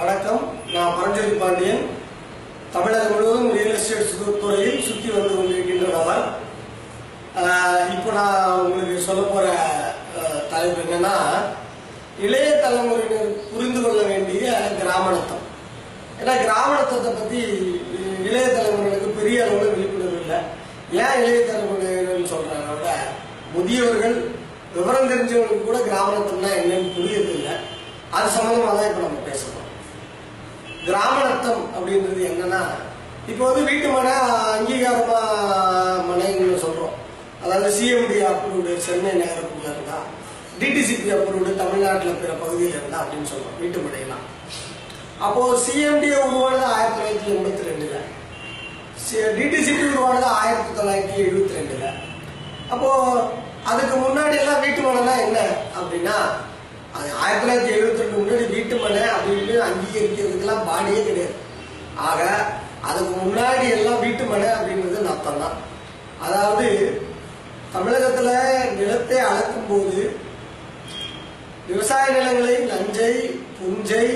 வணக்கம். நான் பரஞ்சோதி பாண்டியன். தமிழகம் முழுவதும் ரியல் எஸ்டேட் துறையில் சுற்றி வந்து கொண்டிருக்கின்ற நபர். இப்போ நான் உங்களுக்கு சொல்ல போற தலைப்பு என்னன்னா இளைய தலைமுறையினர் புரிந்து கொள்ள வேண்டிய கிராமணத்தம். ஏன்னா கிராமணத்தத்தை பத்தி இளைய தலைமுறைகளுக்கு பெரிய அளவில் விழிப்புணர்வு இல்லை. ஏன் இளைய தலைமுறையினர் சொல்றாங்க விட முதியவர்கள் விவரம் தெரிஞ்சவங்களுக்கு கூட கிராமணத்தம்னா என்னன்னு புரியறது இல்லை அது சம்மந்தமாக தான் இப்போ நம்ம பேசணும் கிராமணத்தம் அப்படின்றது என்னன்னா இப்போ வந்து வீட்டு மனை அங்கீகாரமா மனைன்னு சொல்றோம். அதாவது சிஎம்டி அப்ரூவ்டு சென்னை நகரத்துக்குள்ள இருந்தா டிடிசிபி அப்ரூவ்டு தமிழ்நாட்டில் பிற பகுதியில் இருந்தா அப்படின்னு சொல்றோம் வீட்டு மனையெல்லாம். அப்போ சிஎம்டி உருவானது ஆயிரத்தி தொள்ளாயிரத்தி எண்பத்தி ரெண்டுல. டிடிசிபி உருவானது ஆயிரத்தி தொள்ளாயிரத்தி எழுபத்தி ரெண்டுல. அப்போ அதுக்கு முன்னாடி எல்லாம் வீட்டு மனைனா என்ன அப்படின்னா அது ஆயிரத்தி தொள்ளாயிரத்தி எழுபத்தி ரெண்டு முன்னாடி வீட்டு மனை அப்படின்னு அங்கீகரிக்கிறதுக்கெல்லாம் பாடியே கிடையாது. ஆக அதுக்கு முன்னாடி எல்லாம் வீட்டு மனை அப்படின்றது நத்தம் தான். அதாவது தமிழகத்துல நிலத்தை அளக்கும் போது விவசாய நிலங்களை நஞ்சை புஞ்சை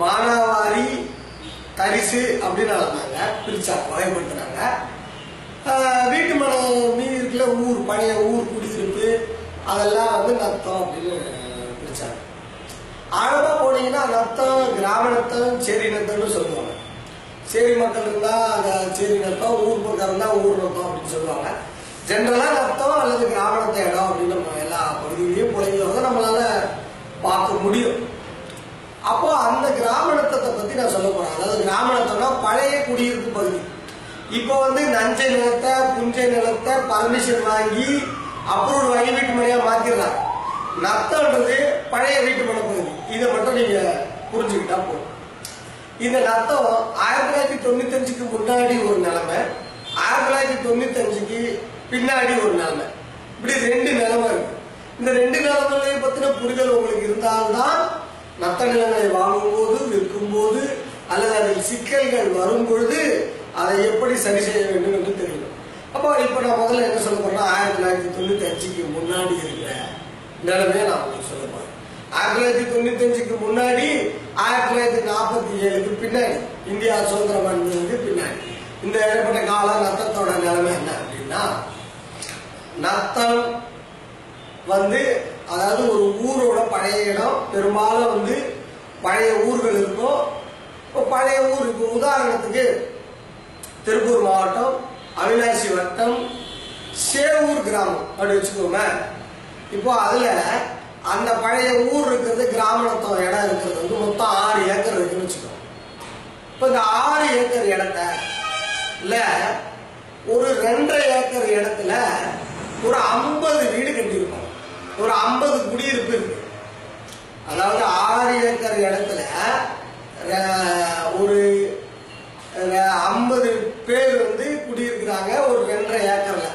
மானாவாரி தரிசு அப்படின்னு அளந்தாங்க. பிரிச்சா வகைப்படுத்தினாங்க. வீட்டு மனை மீதி இருக்கிற ஊர் பழைய ஊர் குடியிருப்பு அதெல்லாம் வந்து நத்தம் அப்படின்னு ஆழமா போனீங்கன்னா நத்தம் கிராம நத்தம் சேரி சொல்லுவாங்க. சேரி மக்கள் இருந்தா அந்த சேரி நத்தம் ஊர் பக்கம் இருந்தா ஊர் நத்தம் அப்படின்னு சொல்லுவாங்க. ஜென்ரலா நத்தம் அல்லது கிராமணத்த இடம் அப்படின்னு நம்ம எல்லா பகுதியிலையும் பிள்ளைங்கள நம்மளால பார்க்க முடியும். அப்போ அந்த கிராமணத்தை பத்தி நான் சொல்ல போறேன். அதாவது கிராமணத்தம்னா பழைய குடியிருப்பு பகுதி. இப்போ வந்து நஞ்சை நிலத்தை புஞ்சை நிலத்தை பர்மிஷன் வாங்கி அப்ரூவல் வாங்கி வீட்டு முறையா மாத்திடுறாங்க. நத்தம்ன்றது பழைய வீட்டு மனை இதை மட்டும் நீங்க புரிஞ்சுக்கிட்டா போதும். இந்த நத்தம் ஆயிரத்தி தொள்ளாயிரத்தி தொண்ணூத்தஞ்சுக்கு முன்னாடி ஒரு நிலைமை ஆயிரத்தி தொள்ளாயிரத்தி தொண்ணூத்தஞ்சுக்கு பின்னாடி ஒரு நிலைமை. இப்படி ரெண்டு நிலைமை இருக்கு. இந்த ரெண்டு நிலைமைகளையும் பத்தின புரிதல் உங்களுக்கு இருந்தால்தான் நத்த நிலங்களை வாங்கும்போது விற்கும்போது அல்லது அதில் சிக்கல்கள் வரும் பொழுது அதை எப்படி சரி செய்ய வேண்டும் என்று தெரியும். அப்போ இப்போ நான் முதல்ல என்ன சொல்ல போறேன்னா ஆயிரத்தி தொள்ளாயிரத்தி தொண்ணூத்தி அஞ்சுக்கு முன்னாடி இருக்கிற நிலைமையை நான் உங்களுக்கு சொல்ல போறேன் ஆயிரத்தி தொள்ளாயிரத்தி தொண்ணூத்தஞ்சுக்கு முன்னாடி ஆயிரத்தி தொள்ளாயிரத்தி நாற்பத்தி ஏழுக்கு பின்னாடி இந்தியா சுதந்திரம் அடைந்ததுக்கு பின்னாடி. இந்த இடைப்பட்ட கால நத்தத்தோட நிலைமை என்ன அப்படின்னா நத்தம் வந்து அதாவது ஒரு ஊரோட பழைய இடம் பெரும்பாலும் வந்து பழைய ஊர்கள் இருக்கும். இப்போ பழைய ஊர் இப்போ உதாரணத்துக்கு திருப்பூர் மாவட்டம் அவினாசி வட்டம் சேவூர் கிராமம். அப்படி வச்சுக்கோங்க. இப்போ அதுல அந்த பழைய ஊர் இருக்கிறது கிராமணத்தம் இடம் இருக்கிறது. வந்து மொத்தம் ஆறு ஏக்கர் இருக்குன்னு வச்சுக்கோங்க. இப்போ இந்த ஆறு ஏக்கர் இடத்த ஒரு ரெண்டரை ஏக்கர் இடத்துல ஒரு ஐம்பது வீடு கட்டியிருக்கோம். ஒரு ஐம்பது குடியிருப்பு இருக்கு. அதாவது ஆறு ஏக்கர் இடத்துல ஒரு ஐம்பது பேர் வந்து குடியிருக்கிறாங்க ஒரு ரெண்டரை ஏக்கர்ல.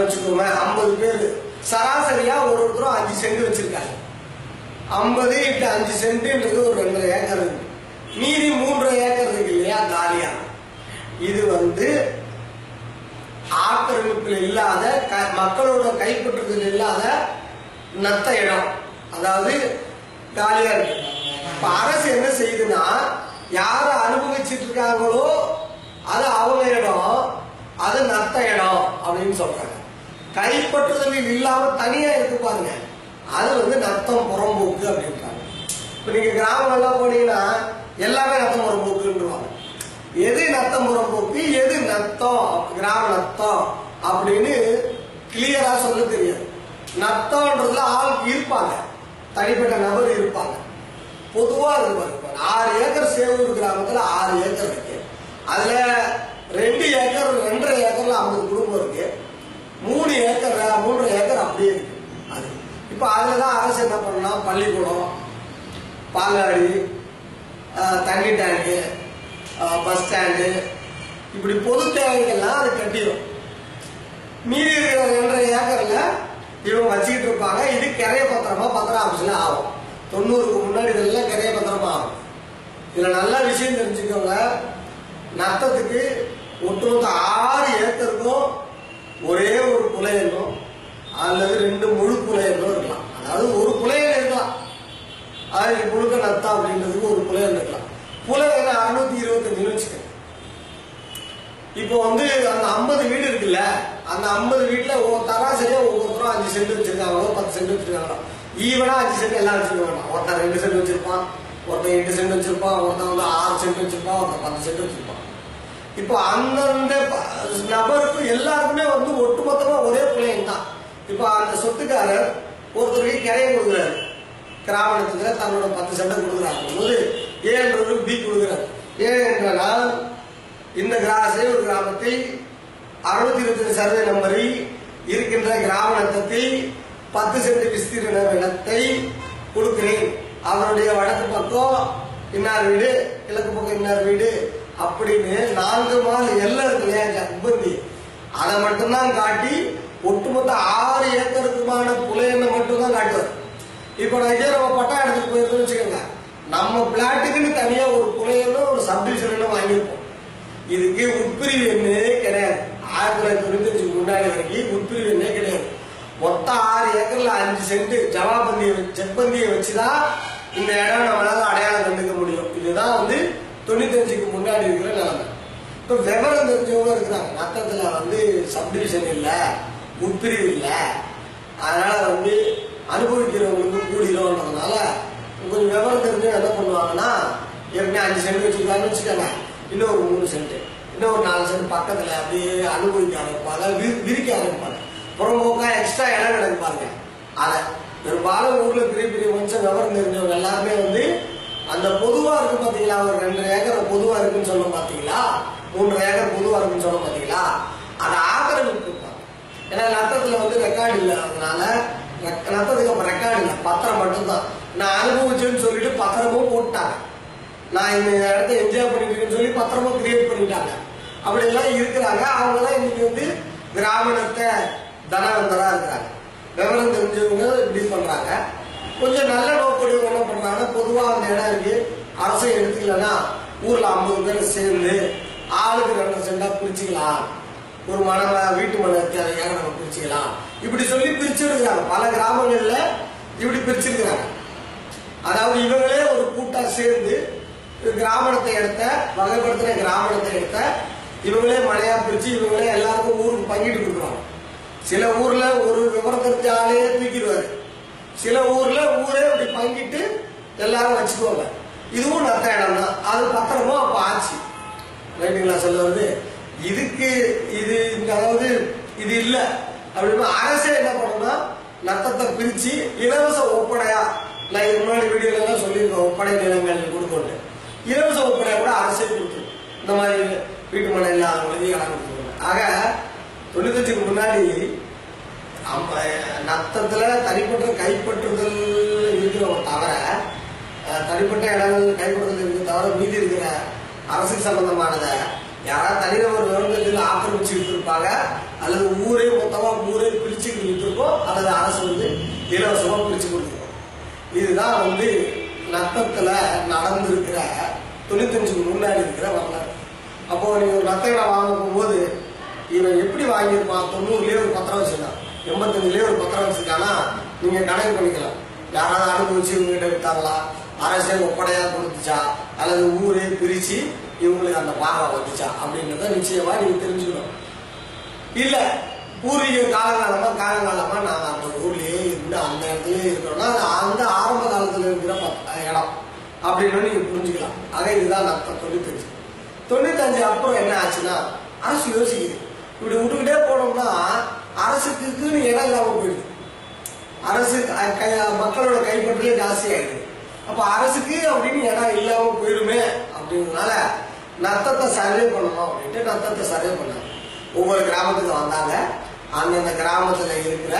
வச்சுக்கோங்க ஐம்பது பேர். சராசரியா ஒரு ஒருத்தரும் அஞ்சு சென்ட் வச்சிருக்காங்க. ஐம்பது இட்டு அஞ்சு சென்ட்ன்றது ஒரு ரெண்டரை ஏக்கர் இருக்கு. மீதி மூன்றரை ஏக்கர் இருக்கு இல்லையா காலியா. இது வந்து ஆக்கிரமிப்பில் இல்லாத க- மக்களோட கைப்பற்றுதல் இல்லாத நத்த இடம். அதாவது காலியா இருக்கு. இப்ப அரசு என்ன செய்யுதுன்னா யார அனுபவிச்சுட்டு இருக்காங்களோ அது அவங்க இடம் அது நத்த இடம் அப்படின்னு சொல்றாங்க. கைப்பற்றுதலில் இல்லாம தனியா இருக்கு பாருங்க. அது வந்து நத்தம் புறம்போக்கு அப்படின்றாங்க. இப்ப நீங்க எல்லாம் போனீங்கன்னா எல்லாமே நத்தம் புறம்போக்குன்றாங்க எது நத்தம் புறம்போக்கு? எது நத்தம்? கிராம நத்தம் அப்படின்னு கிளியரா சொல்ல தெரியாது. நத்தம்ன்றதுல ஆள் இருப்பாங்க. தனிப்பட்ட நபர் இருப்பாங்க. பொதுவா இருப்பாங்க ஆறு ஏக்கர் சேவூர் கிராமத்துல ஆறு ஏக்கர் இருக்கு. அதுல ரெண்டு ஏக்கர் ரெண்டரை ஏக்கர்ல ஐம்பது குடும்பம் இருக்கு. மூணு ஏக்கர் மூன்று ஏக்கர் அப்படியே இருக்கு. அது. அதில் தான் அரசு என்ன பண்ணணும்னா பள்ளிக்கூடம் பாலாடி தங்கி தண்ணி டேங்கு பஸ் ஸ்டாண்டு இப்படி பொது தேவைகள்லாம் அது கட்டிடும் மீதி இருக்கிற ரெண்டரை ஏக்கரில் இவங்க வச்சுக்கிட்டு இருப்பாங்க. இது கிரைய பத்திரமா பத்திர ஆஃபீஸில் ஆகும். தொண்ணூறுக்கு முன்னாடி இதெல்லாம் கிரைய பத்திரமா ஆகும். இதில் நல்ல விஷயம் தெரிஞ்சுக்கோங்க. நத்தத்துக்கு ஒட்டுமொத்த ஆறு ஏக்கருக்கும் ஒரே ஒரு புலையனும் அல்லது ரெண்டு முழு புலையனும் இருக்கலாம். அதாவது ஒரு புலையன் இருக்கலாம். ஆயிரத்தி முழுக்க நத்தா அப்படின்றதுக்கு ஒரு வீடுன்னு வச்சுக்கோங்க. இப்போ வந்து அந்த ஐம்பது வீடு இருக்குல்ல அந்த ஐம்பது வீட்டுல ஒவ்வொரு தராசரியா ஒவ்வொருத்தரும் அஞ்சு சென்ட் வச்சிருக்காங்களோ பத்து சென்ட் வச்சிருக்காங்களோ ஈவனா அஞ்சு சென்ட் எல்லாம் வச்சிருக்காங்க ஒருத்தன் ரெண்டு சென்ட் வச்சிருப்பான் ஒருத்தன் எட்டு சென்ட் வச்சிருப்பான் ஒருத்தன் வந்து ஆறு சென்ட் வச்சிருப்பான் ஒருத்தன் பத்து சென்ட் வச்சிருப்பான். இப்போ அந்தந்த நபருக்கு எல்லாருக்குமே வந்து ஒட்டுமொத்தமாக ஒரே பிள்ளைங்க தான் இப்போ அந்த சொத்துக்காரர் ஒருத்தருக்கு கிரையை கொடுக்குறாரு. கிராமணத்துக்கு தன்னோட பத்து சண்டை கொடுக்குறாரு. போது ஏன்றது பி கொடுக்குறாரு. ஏன் என்றால் இந்த கிராசை ஒரு கிராமத்தில் அறுபத்தி இருபத்தி சர்வே நம்பரில் இருக்கின்ற கிராம பத்து சென்ட் விஸ்தீர்ண நிலத்தை கொடுக்கிறேன். அவருடைய வடக்கு பக்கம் இன்னார் வீடு கிழக்கு பக்கம் இன்னார் வீடு அப்படின்னு நான்கு மால் எல்லை இருக்கு இல்லையா அதை மட்டும்தான் காட்டி ஒட்டுமொத்த ஆறு ஏக்கருக்குமான புலையனை மட்டும்தான் காட்டுவார். இப்போ நான் இதே நம்ம பட்டா இடத்துக்கு போயிருக்கோம்னு வச்சுக்கோங்க. நம்ம பிளாட்டுக்குன்னு தனியாக ஒரு புலையனும் ஒரு சப்டிவிஷனும் வாங்கியிருப்போம். இதுக்கு உட்பிரிவு எண்ணே கிடையாது. ஆயிரத்தி தொள்ளாயிரத்தி தொண்ணூத்தஞ்சுக்கு முன்னாடி வரைக்கும் உட்பிரிவு எண்ணே கிடையாது. மொத்தம் ஆறு ஏக்கர்ல அஞ்சு சென்ட் ஜவாபந்தியை செப்பந்தியை வச்சுதான் இந்த இடம் நம்மளால அடையாளம் கண்டுக்க முடியும். இதுதான் வந்து தொண்ணூத்தஞ்சுக்கு முன்னாடி இருக்கிற நிலைமை. இப்போ விவரம் தெரிஞ்சவங்க இருக்கிறாங்க. நத்தத்துல வந்து சப்டிவிஷன் இல்லை உட்பிரிவு இல்லை. அதனால் வந்து அனுபவிக்கிறவங்களுக்கு கூடிடும்ன்றதுனால கொஞ்சம் விவரம் தெரிஞ்சவங்க என்ன பண்ணுவாங்கன்னா ஏற்கனவே அஞ்சு சென்ட் வச்சுருக்காங்கன்னு வச்சுக்கோங்க. இன்னும் ஒரு மூணு சென்ட்டு இன்னும் ஒரு நாலு சென்ட் பக்கத்தில் அப்படியே அனுபவிக்க ஆரம்பிப்பாங்க. வி- விரிக்க ஆரம்பிப்பாங்க. புறம்போக்காக எக்ஸ்ட்ரா இடம் கிடக்கு பாருங்க. அதை பெரும்பாலும் ஊரில் பெரிய பெரிய மனுஷன் விவரம் தெரிஞ்சவங்க எல்லாருமே வந்து அந்த பொதுவா இருக்கு பாத்தீங்களா? ஒரு ரெண்டு ஏக்கர் பொதுவா இருக்குன்னு சொல்ல பாத்தீங்களா? மூன்று ஏக்கர் பொதுவா இருக்குன்னு சொல்ல பாத்தீங்களா? அதை ஆக்கிரமிப்பு ஏன்னா நத்தத்துல வந்து ரெக்கார்டு இல்லை. ரெக்- நத்தத்துக்கு அப்ப ரெக்கார்டு இல்லை. பத்திரம் மட்டும்தான். நான் அனுபவிச்சேன்னு சொல்லிட்டு பத்திரமும் போட்டாங்க நான் இந்த இடத்த என்ஜாய் பண்ணிட்டு சொல்லி பத்திரமும் கிரியேட் பண்ணிட்டாங்க. அப்படி எல்லாம் இருக்கிறாங்க. அவங்க தான் இன்னைக்கு வந்து கிராமணத்தை தனவந்தராக இருக்கிறாங்க. விவரம் தெரிஞ்சவங்க இப்படி பண்றாங்க. கொஞ்சம் நல்ல நோக்கடியவங்க என்ன பண்றாங்கன்னா பொதுவாக அந்த இடம் இருக்கு. அரசு எடுத்துக்கலன்னா ஊர்ல ஐம்பது பேர் சேர்ந்து ஆளுக்கு ரெண்டு சென்டா பிரிச்சுக்கலாம். ஒரு மன வீட்டு மன தேவையாக நம்ம பிரிச்சுக்கலாம். இப்படி சொல்லி பிரிச்சிருக்கிறாங்க. பல கிராமங்கள்ல இப்படி பிரிச்சிருக்கிறாங்க. அதாவது இவங்களே ஒரு கூட்டா சேர்ந்து கிராமணத்தை எடுத்த வகைப்படுத்தின கிராமணத்தை எடுத்த இவங்களே மழையா பிரிச்சு இவங்களே எல்லாருக்கும் ஊருக்கு பங்கிட்டு கொடுக்குறாங்க. சில ஊர்ல ஒரு விவரம் தெரிஞ்ச ஆளே தூக்கிடுவாரு. சில ஊர்ல ஊரே அப்படி பங்கிட்டு எல்லாரும் வச்சுக்குவாங்க இதுவும் நத்த இடம் தான் அது பத்திரமும் அப்போ ஆச்சு. ரைட்டுங்களா சொல்ல வந்து இதுக்கு இது அதாவது இது இல்லை. அப்படின்னா அரசே என்ன பண்ணணும்னா நத்தத்தை பிரித்து இலவச ஒப்படையா? நான் இதுக்கு முன்னாடி வீடியோல தான் சொல்லியிருக்கேன் ஒப்படை நிலங்கள் கொடுக்கணும் இலவச ஒப்படையா கூட அரசே கொடுத்து இந்த மாதிரி வீட்டு மனையில் இல்லாதவங்களுக்கு இடம் கொடுத்துருவாங்க ஆக தொண்ணூத்தஞ்சுக்கு முன்னாடி நத்தத்தில் தனிப்பட்ட கைப்பற்றுதல் இருக்கிறவங்க தவிர தனிப்பட்ட இடங்கள் கைப்பற்றுதல் இருக்கிற தவிர மீதி இருக்கிற அரசு சம்பந்தமானதை யாராவது தனிநபர் விவரத்தில் ஆக்கிரமிச்சு விட்டுருப்பாங்க அல்லது ஊரே மொத்தமாக ஊரே பிரிச்சுக்கிட்டு விட்டுருக்கோம் அல்லது அரசு வந்து இலவசமாக பிரிச்சு கொடுத்துருக்கோம் இதுதான் வந்து நத்தத்தில் நடந்திருக்கிற தொண்ணூத்தஞ்சுக்கு முன்னாடி இருக்கிற வரலாறு. அப்போது நீங்கள் ஒரு நத்த இடம் வாங்க போகும்போது இவன் எப்படி வாங்கியிருப்பான்? தொண்ணூறுலேயே ஒரு பத்திரம் வச்சுருந்தான். எண்பத்தஞ்சுலயே ஒரு பத்திரம் வச்சுருக்காங்கன்னா நீங்க கணக்கு பண்ணிக்கலாம். யாராவது அனுபவிச்சு இவங்ககிட்ட விட்டாங்களா அரசியல் ஒப்படையா கொடுத்துச்சா? அல்லது ஊரே பிரிச்சு இவங்களுக்கு அந்த பாகம் வந்துச்சா அப்படின்றத நிச்சயமா நீங்க தெரிஞ்சுக்கணும். இல்ல பூர்வீக காலங்காலமா காலங்காலமா நாங்க அந்த ஊர்லயே இருந்து அந்த இடத்துலயே இருக்கிறோம்னா அந்த ஆரம்ப காலத்துல இருக்கிற இடம். அப்படின்னு நீங்க புரிஞ்சுக்கலாம். ஆக இதுதான் அர்த்தம் தொண்ணூத்தஞ்சு. தொண்ணூத்தஞ்சு அப்புறம் என்ன ஆச்சுன்னா அரசு யோசிக்குது. இப்படி விட்டுக்கிட்டே போனோம்னா அரசுக்குன்னு இடம் இல்லாமல் போயிடுது. அரசு மக்களோட கைப்பற்றலே ஜாஸ்தி ஆயிடுது அப்ப அரசுக்கு அப்படின்னு இடம் இல்லாமல் போயிடுமே அப்படின்றதுனால நத்தத்தை சர்வே பண்ணணும் அப்படின்ட்டு நத்தத்தை சர்வே பண்ணாங்க. ஒவ்வொரு கிராமத்துக்கு வந்தாங்க. அந்தந்த கிராமத்துல இருக்கிற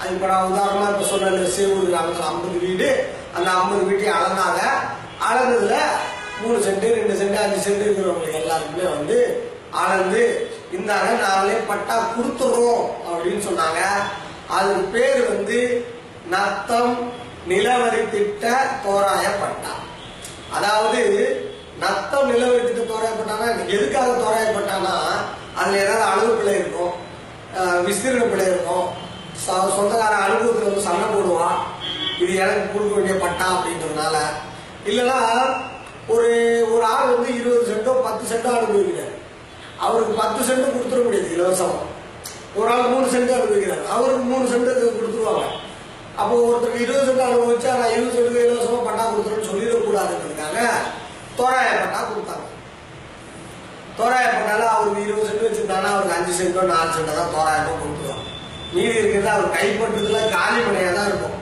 அது இப்ப நான் உதாரணமா இப்ப சொன்ன சேவூர் கிராமத்துல ஐம்பது வீடு அந்த ஐம்பது வீட்டையும் அளந்தாங்க. அளந்ததுல மூணு சென்ட் ரெண்டு சென்ட் அஞ்சு சென்ட் இருக்கிறவங்களுக்கு எல்லாருக்குமே வந்து அளந்து இந்தாங்க நாங்களே பட்டா கொடுத்துறோம் அப்படின்னு சொன்னாங்க. அதுக்கு பேர் வந்து நத்தம் நிலவரி திட்ட தோராய பட்டா. அதாவது நத்தம் நிலவரி திட்ட தோராய பட்டானா? எதுக்காக தோராய பட்டானா? அதுல ஏதாவது அளவு பிள்ளை இருக்கும். அஹ் விஸ்தீர்ண பிழை இருக்கும். சொந்தக்கார அனுபவத்துல வந்து சண்டை போடுவான் இது எனக்கு கொடுக்க வேண்டிய பட்டா அப்படின்றதுனால. இல்லைன்னா ஒரு ஒரு ஆள் வந்து இருபது சென்டோ சென்ட் அனுபவிக்கிறார். அவருக்கு பத்து சென்ட் கொடுத்துட முடியாது இலவசமாக ஒரு ஆள் மூணு சென்ட் அனுபவிக்கிறார் அவருக்கு மூணு சென்ட் கொடுத்துருவாங்க. அப்போ ஒருத்தருக்கு இருபது சென்ட் அனுபவிச்சா நான் இருபது சென்ட் இலவசமாக பட்டா கொடுத்துருன்னு சொல்லிடக்கூடாதுன்றதுக்காக தோராய பட்டா கொடுத்தாங்க. தோராயப்பட்டால அவருக்கு இருபது சென்ட் வச்சிருந்தாங்கன்னா அவருக்கு அஞ்சு சென்ட்டோ நாலு சென்ட்டோ தான் தோராயமாக கொடுத்துருவாங்க. மீதி இருக்கிறது அவர் கைப்பற்றதுல காலி மனையாக தான் இருக்கும்.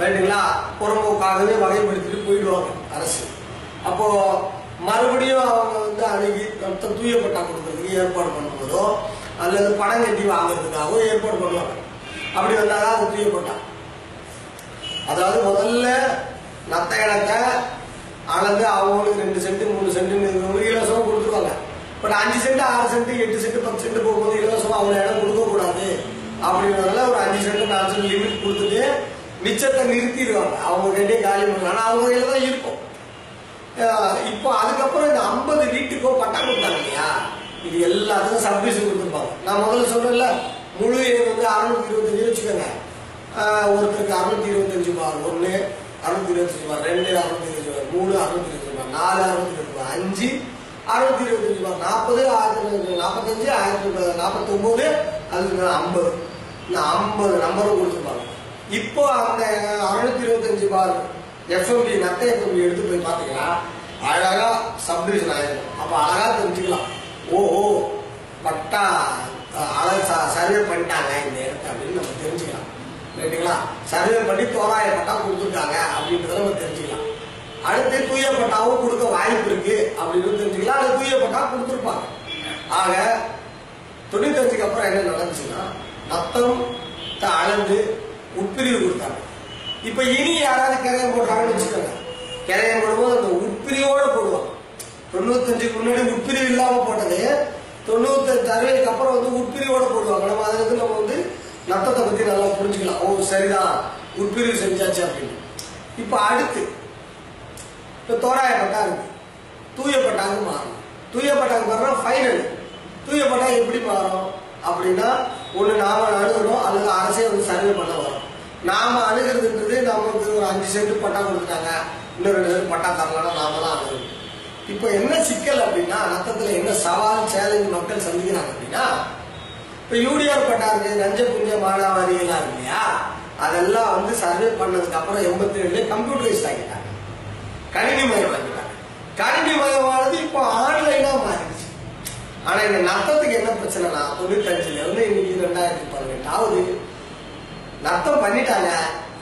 ரைட்டுங்களா புறம்போக்காகவே வகைப்படுத்திட்டு போயிடுவாங்க அரசு. அப்போது மறுபடியும் அவங்க வந்து அணுகி மொத்த தூய பட்டா கொடுக்கறதுக்கு ஏற்பாடு பண்ணும்போதோ அல்லது பணம் கட்டி வாங்குறதுக்காகவும் ஏற்பாடு பண்ணுவாங்க. அப்படி வந்தாதான் அது தூயப்பட்டா அதாவது முதல்ல நத்த இடத்தை அளந்து அவங்களுக்கு ரெண்டு சென்ட் மூணு சென்ட் இலவசமாக கொடுத்துருவாங்க. பட் அஞ்சு சென்ட் ஆறு சென்ட் எட்டு சென்ட் பத்து சென்ட் போகும்போது இலவசமாக அவங்க இடம் கொடுக்கக்கூடாது. அப்படின்றதுனால ஒரு அஞ்சு சென்ட் நாலு சென்ட் லிமிட் கொடுத்துட்டு மிச்சத்தை நிறுத்திடுவாங்க. அவங்க கிட்டே காலி பண்ணுவாங்க ஆனால் அவங்க கையில் தான் இருக்கும். இப்போ அதுக்கப்புறம் இந்த ஐம்பது வீட்டுக்கோ பட்டா கொடுத்தாங்க இல்லையா? இது எல்லாத்துக்கும் சர்வீஸ் கொடுத்துருப்பாங்க. நான் முதல்ல சொல்றேன்ல முழு எண் வந்து அறுநூத்தி இருபத்தஞ்சு வச்சுக்கோங்க. ஒருத்தருக்கு அறுநூத்தி இருபத்தஞ்சு பார் ஒன்று அறுநூத்தி இருபத்தஞ்சு பார் ரெண்டு அறுநூத்தி இருபத்தஞ்சு பார் மூணு அறுநூத்தி இருபத்தஞ்சு பார் நாலு அறுநூத்தி இருபத்தஞ்சு பார் அஞ்சு அறுநூத்தி இருபத்தஞ்சு பார் நாற்பது ஆயிரத்தி நாற்பத்தஞ்சு ஆயிரத்தி நாற்பத்தி ஒன்பது அதுக்கு ஐம்பது. இந்த ஐம்பது நம்பரும் கொடுத்துருப்பாங்க. இப்போ அந்த அறுநூத்தி இருபத்தஞ்சு பார் எஃப்எம்பி நத்த எஃப்எம்பி எடுத்து போய் பார்த்தீங்கன்னா அழகாக சப்டிவிஷன் ஆகிருக்கும் அப்போ அழகாக தெரிஞ்சுக்கலாம். ஓஹோ பட்டா அஹ், அழகு சர்வே பண்ணிட்டாங்க இந்த இடத்த அப்படின்னு நம்ம தெரிஞ்சுக்கலாம். ரைட்டுங்களா சர்வே பண்ணி தோராய பட்டா கொடுத்துருக்காங்க அப்படின்றத நம்ம தெரிஞ்சுக்கலாம். அடுத்து தூய பட்டாவும் கொடுக்க வாய்ப்பு இருக்கு அப்படின்னு தெரிஞ்சுக்கலாம். அது தூய பட்டா கொடுத்துருப்பாங்க. ஆக தொண்ணூத்தஞ்சுக்கு அப்புறம் என்ன நடந்துச்சுன்னா நத்தம் த- அளந்து உட்பிரிவு கொடுத்தாங்க. இப்ப இனி யாராவது கிரையம் போடுறாங்கன்னு வச்சுக்கோங்க. கிரையம் போடும்போது அந்த உட்பிரிவோட போடுவோம் தொண்ணூத்தஞ்சுக்கு முன்னாடி உட்பிரிவு இல்லாம போட்டது தொண்ணூத்தஞ்சு அறுபதுக்கு அப்புறம் வந்து உட்பிரிவோட போடுவாங்க. நம்ம அதுக்கு நம்ம வந்து நத்தத்தை பத்தி நல்லா புரிஞ்சுக்கலாம். ஓ சரிதான். உட்பிரிவு செஞ்சாச்சு அப்படின்னு. இப்ப அடுத்து இப்ப தோராயப்பட்டா இருக்கு தூயப்பட்டாங்க மாறும். தூயப்பட்டாங்க மாறினா ஃபைனல் தூயப்பட்டா எப்படி மாறும்? அப்படின்னா ஒண்ணு நாம அணுகணும் அல்லது அரசே வந்து சர்வே பண்ண வரும். நாம அணுகிறதுன்றது நமக்கு ஒரு அஞ்சு சென்ட் பட்டா கொடுத்துட்டாங்க இன்னும் ரெண்டு சென்ட் பட்டா தரலாம் நாம தான் அணுகிறோம் இப்போ என்ன சிக்கல் அப்படின்னா நத்தத்தில் என்ன சவால் சேலஞ்ச் மக்கள் சந்திக்கிறாங்க அப்படின்னா இப்போ யூடிஆர் பட்டா இருக்கு நஞ்ச புஞ்ச மானாவாரியெல்லாம் இருக்கு இல்லையா? அதெல்லாம் வந்து சர்வே பண்ணதுக்கு அப்புறம் எண்பத்தி ரெண்டுல கம்ப்யூட்டரைஸ் ஆகிட்டாங்க. கணினி மயமாக்கிட்டாங்க கணினி மயமானது இப்போ ஆன்லைனா மாறிடுச்சு. ஆனா இந்த நத்தத்துக்கு என்ன பிரச்சனைனா தொண்ணூத்தஞ்சுல இருந்து இன்னைக்கு ரெண்டாயிரத்தி பதினெட்டாவது நத்தம் பண்ணிட்டாங்க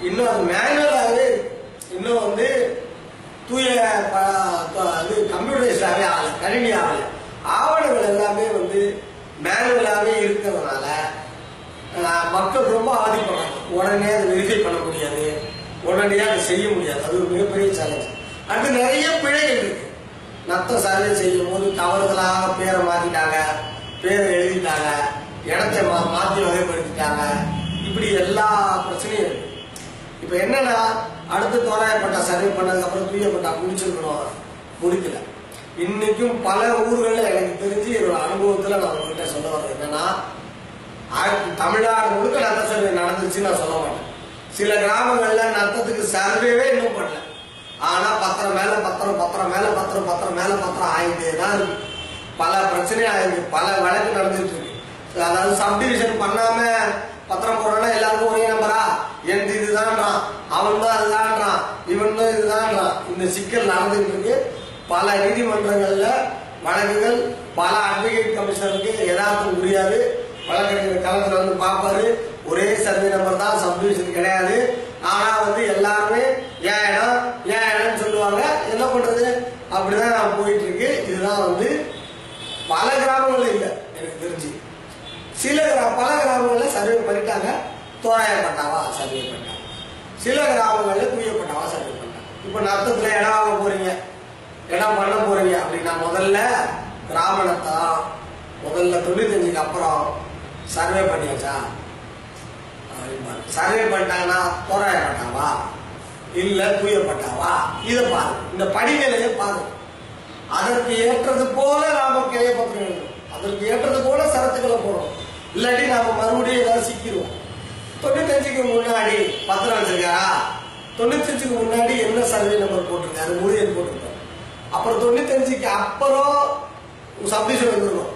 இன்னும் அது மேனுவலாகவே இன்னும் வந்து தூய இது கம்ப்யூட்டரைஸ்டாகவே ஆகலை கணினி ஆகலை. ஆவணங்கள் எல்லாமே வந்து மேனுவலாகவே இருக்கிறதுனால மக்கள் ரொம்ப அவதிப்படுறாங்க உடனே அதை வெரிஃபை பண்ண முடியாது. உடனடியாக அதை செய்ய முடியாது. அது ஒரு மிகப்பெரிய சேலஞ்ச் அடுத்து நிறைய பிழைகள் இருக்கு. நத்த சர்வே செய்யும் போது தவறுதலாக பேரை மாற்றிட்டாங்க பேரை எழுதிட்டாங்க. இடத்தை மா மாற்றி வகைப்படுத்திட்டாங்க. இப்படி எல்லா பிரச்சனையும் இருக்கு. இப்போ என்னன்னா அடுத்து தோராயப்பட்டா சர்வே பண்ணதுக்கு அப்புறம் தூயப்பட்டா முடிச்சிருக்கணும். முடிக்கல. இன்னைக்கும் பல ஊர்கள்ல எனக்கு தெரிஞ்சு என்னோட அனுபவத்துல நான் உங்ககிட்ட சொல்ல வர்றது என்னன்னா ஆயிரத்தி- தமிழ்நாடு முழுக்க நத்த சர்வே நடந்துச்சு நான் சொல்ல மாட்டேன். சில கிராமங்கள்ல நத்தத்துக்கு சர்வேவே இன்னும் பண்ணல. ஆனா பத்திரம் மேல பத்திரம் பத்திரம் மேல பத்திரம் பத்திரம் மேல பத்திரம் ஆயிட்டே தான் இருக்கு. பல பிரச்சனை ஆயிருக்கு பல வழக்கு நடந்துட்டு இருக்கு. அதாவது சப்டிவிஷன் பண்ணாம பத்திரம் போடுறோம்னா எல்லாருக்கும் ஒரே நம்பரா எந்த இதுதான்றான் அவன் தான் அதுதான்றான் இவன் தான் இதுதான்றான் இந்த சிக்கல் நடந்துட்டு இருக்கு பல நீதிமன்றங்கள்ல வழக்குகள் பல அட்வொகேட் கமிஷனருக்கு எதார்த்தம் புரியாது. வழக்கறிஞர் களத்துல வந்து பார்ப்பாரு. ஒரே சர்வே நம்பர் தான் சப்டிவிஷன் கிடையாது. ஆனா வந்து எல்லாருமே ஏன் இடம் ஏன் இடம்னு சொல்லுவாங்க. என்ன பண்றது? அப்படிதான் நான் போயிட்டு இருக்கு இதுதான் வந்து பல கிராமங்கள் இல்லை எனக்கு தெரிஞ்சு. சில கிராம பல கிராமங்கள் சர்வே பண்ணிட்டாங்க. தோராய பட்டாவா சர்வே பண்ணிட்டாங்க சில கிராமங்களில் தூய பண்ணாவா? சர்வே பண்ணிட்டாங்க இப்போ நத்தத்தில் இடம் வாங்க போறீங்க. இடம் பண்ண போறீங்க அப்படின்னா முதல்ல கிராம முதல்ல தொண்ணூத்தஞ்சுக்கு அப்புறம் சர்வே பண்ணியாச்சா? சர்வே பண்ணிட்டாங்கன்னா தோராய பட்டாவா இல்லை தூய பட்டாவா இதை பாரு. இந்த படிநிலையை பாரு. அதற்கு ஏற்றது போல நாம கிளைய பத்திரம் அதற்கு ஏற்றது போல சரத்துக்களை போடணும் இல்லாட்டி நாம மறுபடியும் ஏதாவது சிக்கிடுவோம் தொண்ணூத்தஞ்சுக்கு முன்னாடி பத்திரம் வச்சிருக்காரா தொண்ணூத்தஞ்சுக்கு முன்னாடி என்ன சர்வே நம்பர் போட்டிருக்காரு முழு எண் போட்டிருக்காரு அப்புறம் தொண்ணூத்தஞ்சுக்கு அப்புறம் சப்டிஷன் வந்துருக்கும்